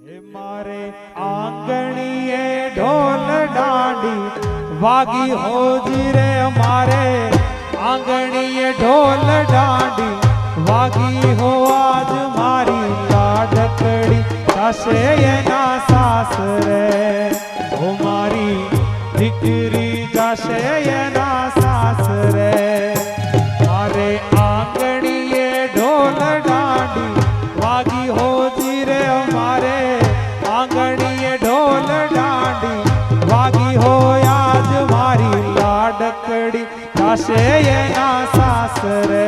मारे आंगणीए ढोल डांडी, वागी हो जीरे हमारे आंगणीए ढोल डांडी, वागी हो आज मारी लाडकड़ी कसे ये ना सास रे हो मारी दिकरी कसे ये આજ મારી લાડકડી થશે એના સાસરે.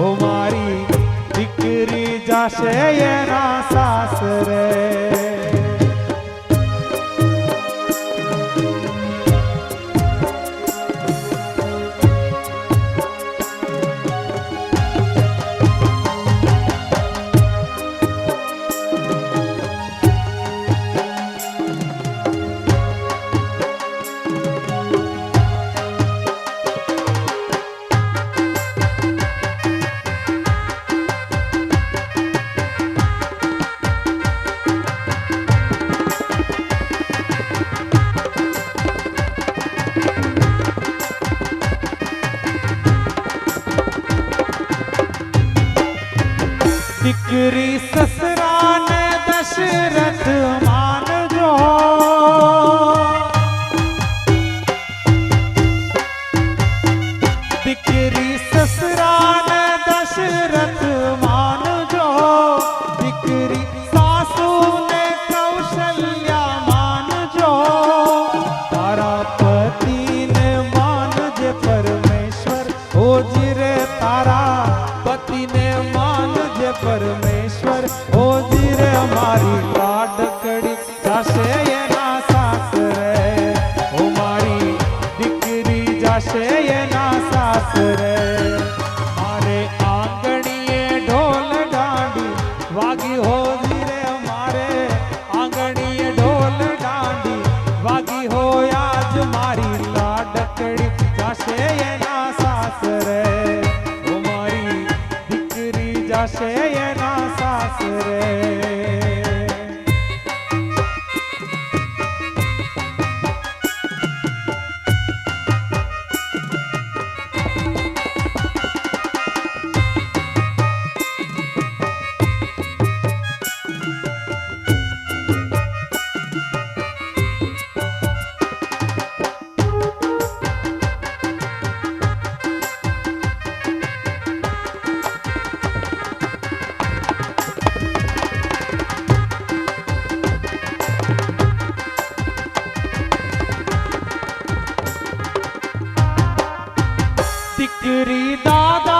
ઓ મારી દીકરી જશે એના સાસરે. દીકરી સસરાને દશરથ માનજો દીકરી परमेश्वर, ओ धीर हमारी लाडकड़ी जासे ये ना सास रे ओ मारी दिकरी, जासे ये ना सास रे मारे आंगणीए ढोल डांडी, वागी हो धीरे हमारे। आंगणीए ढोल डांडी, वागी हो आज मारी लाडकड़ी जासे ये ना सास रे જાશે એના સાસરે. ਸਿਕਰੀ ਦਾਦਾ